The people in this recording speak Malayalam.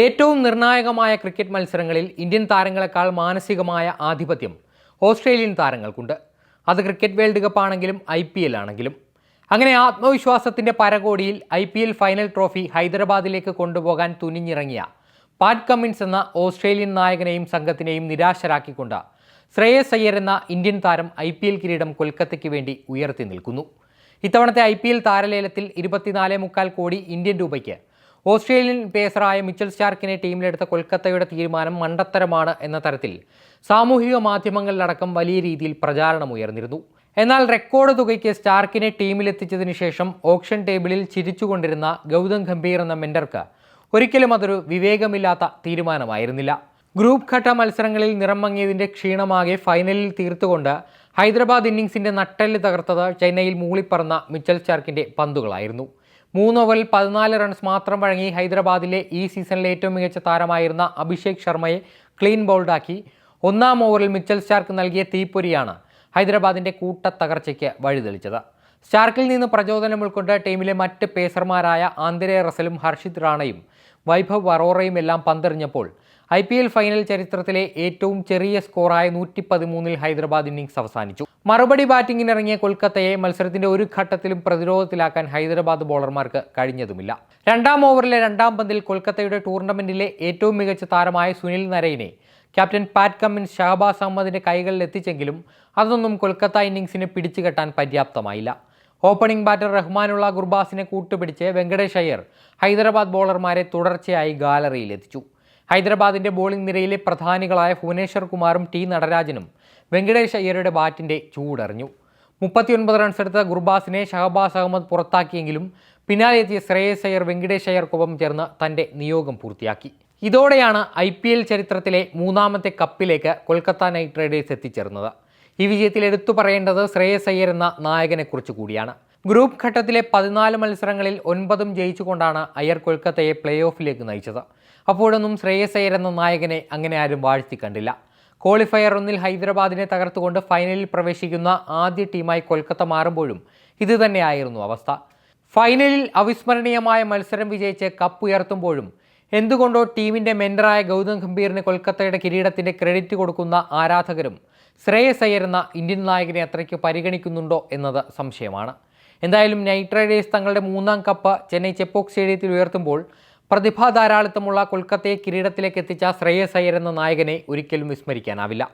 ഏറ്റവും നിർണായകമായ ക്രിക്കറ്റ് മത്സരങ്ങളിൽ ഇന്ത്യൻ താരങ്ങളെക്കാൾ മാനസികമായ ആധിപത്യം ഓസ്ട്രേലിയൻ താരങ്ങൾക്കുണ്ട്. അത് ക്രിക്കറ്റ് വേൾഡ് കപ്പ് ആണെങ്കിലും ഐ പി എൽ ആണെങ്കിലും. അങ്ങനെ ആത്മവിശ്വാസത്തിന്റെ പരകോടിയിൽ I P L final trophy ഹൈദരാബാദിലേക്ക് കൊണ്ടുപോകാൻ തുനിഞ്ഞിറങ്ങിയ പാറ്റ് കമ്മിൻസ് എന്ന ഓസ്ട്രേലിയൻ നായകനെയും സംഘത്തിനെയും നിരാശരാക്കിക്കൊണ്ട് ശ്രേയസ് അയ്യർ എന്ന ഇന്ത്യൻ താരം ഐ പി എൽ കിരീടം കൊൽക്കത്തയ്ക്ക് വേണ്ടി ഉയർത്തി നിൽക്കുന്നു. ഇത്തവണത്തെ ഐ പി എൽ താരലേലത്തിൽ ഇരുപത്തിനാല് മുക്കാൽ കോടി ഇന്ത്യൻ രൂപയ്ക്ക് ഓസ്ട്രേലിയൻ പേസറായ മിച്ചൽ സ്റ്റാർക്കിനെ ടീമിലെടുത്ത കൊൽക്കത്തയുടെ തീരുമാനം മണ്ടത്തരമാണ് എന്ന തരത്തിൽ സാമൂഹിക മാധ്യമങ്ങളിലടക്കം വലിയ രീതിയിൽ പ്രചാരണം ഉയർന്നിരുന്നു. എന്നാൽ റെക്കോർഡ് തുകയ്ക്ക് സ്റ്റാർക്കിനെ ടീമിലെത്തിച്ചതിന് ശേഷം ഓപ്ഷൻ ടേബിളിൽ ചിരിച്ചുകൊണ്ടിരുന്ന ഗൗതം ഗംഭീർ എന്ന മെൻഡർക്ക് ഒരിക്കലും അതൊരു വിവേകമില്ലാത്ത തീരുമാനമായിരുന്നില്ല. ഗ്രൂപ്പ് ഘട്ട മത്സരങ്ങളിൽ നിറം മങ്ങിയതിന്റെ ക്ഷീണമാകെ ഫൈനലിൽ തീർത്തുകൊണ്ട് ഹൈദരാബാദ് ഇന്നിങ്സിന്റെ നട്ടെല്ല് തകർത്തത് ചെന്നൈയിൽ മൂളിപ്പറന്ന മിച്ചൽ സ്റ്റാർക്കിന്റെ പന്തുകളായിരുന്നു. മൂന്ന് ഓവറിൽ പതിനാല് റൺസ് മാത്രം വഴങ്ങി ഹൈദരാബാദിലെ ഈ സീസണിലെ ഏറ്റവും മികച്ച താരമായിരുന്ന അഭിഷേക് ശർമ്മയെ ക്ലീൻ ബൗൾഡാക്കി. ഒന്നാം ഓവറിൽ മിച്ചൽ സ്റ്റാർക്ക് നൽകിയ തീപ്പൊരിയാണ് ഹൈദരാബാദിന്റെ കൂട്ട തകർച്ചയ്ക്ക് വഴിതെളിച്ചത്. സ്റ്റാർക്കിൽ നിന്ന് പ്രചോദനം ഉൾക്കൊണ്ട് ടീമിലെ മറ്റ് പേസർമാരായ ആന്തരേ റസലും ഹർഷിത് റാണയും വൈഭവ് വറോറയും എല്ലാം പന്തെറിഞ്ഞപ്പോൾ ഐ പി എൽ ഫൈനൽ ചരിത്രത്തിലെ ഏറ്റവും ചെറിയ സ്കോറായ നൂറ്റി പതിമൂന്നിൽ ഹൈദരാബാദ് ഇന്നിംഗ്സ് അവസാനിച്ചു. മറുപടി ബാറ്റിംഗിനിറങ്ങിയ കൊൽക്കത്തയെ മത്സരത്തിന്റെ ഒരു ഘട്ടത്തിലും പ്രതിരോധത്തിലാക്കാൻ ഹൈദരാബാദ് ബോളർമാർക്ക് കഴിഞ്ഞതുമില്ല. രണ്ടാം ഓവറിലെ രണ്ടാം പന്തിൽ കൊൽക്കത്തയുടെ ടൂർണമെന്റിലെ ഏറ്റവും മികച്ച താരമായ സുനിൽ നരയിനെ ക്യാപ്റ്റൻ പാറ്റ് കമ്മിൻസ് ഷഹബാസ് അഹമ്മദിന്റെ കൈകളിൽ എത്തിച്ചെങ്കിലും അതൊന്നും കൊൽക്കത്ത ഇന്നിംഗ്സിനെ പിടിച്ചുകെട്ടാൻ പര്യാപ്തമായില്ല. ഓപ്പണിംഗ് ബാറ്റർ റഹ്മാനുള്ള ഗുർബാസിനെ കൂട്ടുപിടിച്ച് വെങ്കടേഷ് അയ്യർ ഹൈദരാബാദ് ബോളർമാരെ തുടർച്ചയായി ഗാലറിയിലെത്തിച്ചു. ഹൈദരാബാദിന്റെ ബോളിംഗ് നിരയിലെ പ്രധാനികളായ ഭുവനേശ്വർ കുമാറും ടി നടരാജനും വെങ്കടേഷ് അയ്യരുടെ ബാറ്റിന്റെ ചൂടറിഞ്ഞു. മുപ്പത്തിയൊൻപത് റൺസ് എടുത്ത ഗുർബാസിനെ ഷഹബാസ് അഹമ്മദ് പുറത്താക്കിയെങ്കിലും പിന്നാലെ എത്തിയ ശ്രേയസ് അയ്യർ വെങ്കടേഷ് അയ്യർക്കൊപ്പം ചേർന്ന് തന്റെ നിയോഗം പൂർത്തിയാക്കി. ഇതോടെയാണ് ഐ ചരിത്രത്തിലെ മൂന്നാമത്തെ കപ്പിലേക്ക് കൊൽക്കത്ത നൈറ്റ് റൈഡേഴ്സ് എത്തിച്ചേർന്നത്. ഈ വിജയത്തിൽ എടുത്തു പറയേണ്ടത് ശ്രേയസ് അയ്യർ എന്ന നായകനെക്കുറിച്ച് കൂടിയാണ്. ഗ്രൂപ്പ് ഘട്ടത്തിലെ പതിനാല് മത്സരങ്ങളിൽ ഒൻപതും ജയിച്ചുകൊണ്ടാണ് അയ്യർ കൊൽക്കത്തയെ പ്ലേ ഓഫിലേക്ക് നയിച്ചത്. അപ്പോഴൊന്നും ശ്രേയസ് അയ്യർ എന്ന നായകനെ അങ്ങനെ ആരും വാഴ്ത്തി കണ്ടില്ല. ക്വാളിഫയർ ഒന്നിൽ ഹൈദരാബാദിനെ തകർത്തുകൊണ്ട് ഫൈനലിൽ പ്രവേശിക്കുന്ന ആദ്യ ടീമായി കൊൽക്കത്ത മാറുമ്പോഴും ഇതുതന്നെയായിരുന്നു അവസ്ഥ. ഫൈനലിൽ അവിസ്മരണീയമായ മത്സരം വിജയിച്ച് കപ്പ് ഉയർത്തുമ്പോഴും എന്തുകൊണ്ടോ ടീമിന്റെ മെൻഡറായ ഗൗതം ഗംഭീറിന് കൊൽക്കത്തയുടെ കിരീടത്തിന്റെ ക്രെഡിറ്റ് കൊടുക്കുന്ന ആരാധകരും ശ്രേയസ് അയ്യരുന്ന ഇന്ത്യൻ നായകനെ അത്രയ്ക്ക് പരിഗണിക്കുന്നുണ്ടോ എന്നത് സംശയമാണ്. എന്തായാലും നൈറ്റ് റൈഡേഴ്സ് തങ്ങളുടെ മൂന്നാം കപ്പ് ചെന്നൈ ചെപ്പോക്ക് സ്റ്റേഡിയത്തിൽ ഉയർത്തുമ്പോൾ പ്രതിഭാ ധാരാളിത്തമുള്ള കൊൽക്കത്തയെ കിരീടത്തിലേക്ക് എത്തിച്ച ശ്രേയസ് അയ്യർ എന്ന നായകനെ ഒരിക്കലും വിസ്മരിക്കാനാവില്ല.